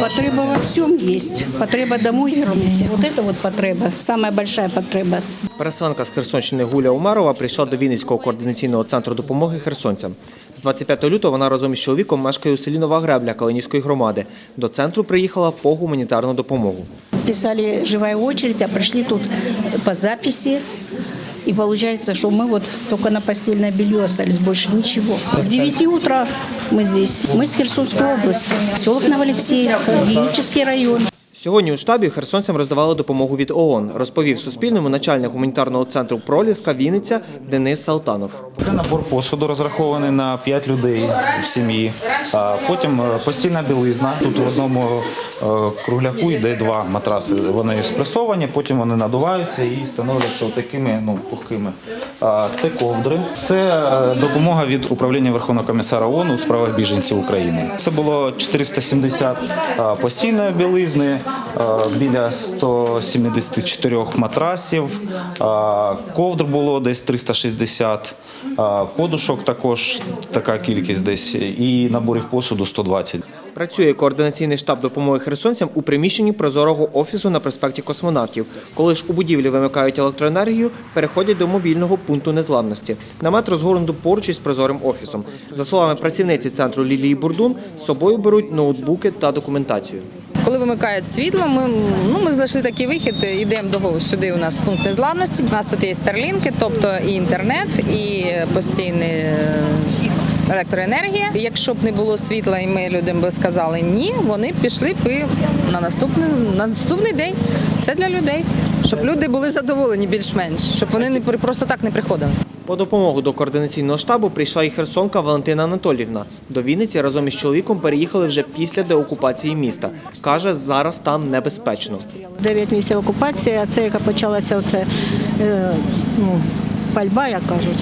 Потреба во всем есть. Потреба домой вернуть. Вот это вот потреба. Самая большая потреба. Переселенка з Херсонщини Гуля Умарова прийшла до Вінницького координаційного центру допомоги херсонцям. З 25 лютого вона разом із чоловіком мешкає у селі Нова Гребля Калинівської громади. До центру приїхала по гуманітарну допомогу. Писали живая очередь, а пришли тут по записи. И получается, что мы вот только на постельное белье остались, больше ничего. С 9 утра мы здесь. Мы с Херсонской области. Селок Новоалексеевка, Венический район. Сьогодні у штабі херсонцям роздавали допомогу від ООН, розповів Суспільному начальник гуманітарного центру Проліска Вінниця Денис Салтанов. Це набор посуду розрахований на 5 людей в сім'ї. А Потім е, постільна білизна. Тут в одному е, кругляку йде два матраси. Вони спресовані, потім вони надуваються і становляться такими ну, пухкими. Це ковдри. Це е, допомога від управління Верховного комісара ООН у справах біженців України. Це було 470 е, постільної білизни, е, біля 174 матрасів, е, ковдр було десь 360, е, подушок також така кількість десь, і наборів посуду 120. Працює координаційний штаб допомоги херсонцям у приміщенні прозорого офісу на проспекті космонавтів. Коли ж у будівлі вимикають електроенергію, переходять до мобільного пункту незламності. Намет розгорнуто поруч із прозорим офісом. За словами працівниці центру Лілії Бурдун, з собою беруть ноутбуки та документацію. Коли вимикають світло, ми, ну, ми знайшли такий вихід, йдемо до сюди. У нас пункт незламності. У нас тут є старлінки, тобто і інтернет, і постійна електроенергія. Якщо б не було світла, і ми людям би сказали ні, вони пішли б на наступний, на наступний день. Це для людей, щоб люди були задоволені більш-менш, щоб вони не при- просто так не приходили. По допомогу до координаційного штабу прийшла і херсонка Валентина Анатолівна. До Вінниці разом із чоловіком переїхали вже після деокупації міста. Каже, зараз там небезпечно. 9 місяців окупації, а це яка почалася оце, е, ну, пальба, як кажуть,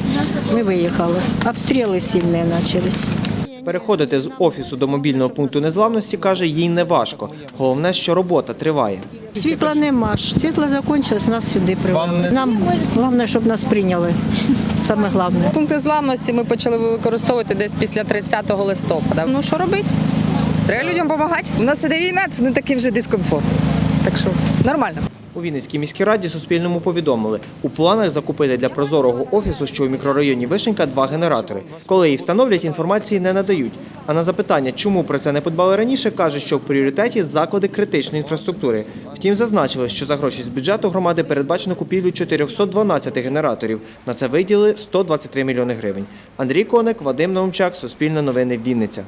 ми виїхали. Обстріли сильні почались. Переходити з офісу до мобільного пункту незламності каже, їй не важко. Головне, що робота триває. Світла нема ж. Світло закінчилось, нас сюди привели. Нам головне, щоб нас прийняли. Саме головне. Пункти зламності ми почали використовувати десь після 30 листопада. Ну що робити? Треба людям допомагати. У нас іде війна, це не такий вже дискомфорт. Так що нормально. У Вінницькій міській раді Суспільному повідомили, у планах закупити для прозорого офісу, що у мікрорайоні Вишенька, два генератори. Коли їх встановлять, інформації не надають. А на запитання, чому про це не подбали раніше, каже, що в пріоритеті заклади критичної інфраструктури. Втім, зазначили, що за гроші з бюджету громади передбачено купівлю 412 генераторів. На це виділили 123 мільйони гривень. Андрій Коник, Вадим Наумчак, Суспільне новини, Вінниця.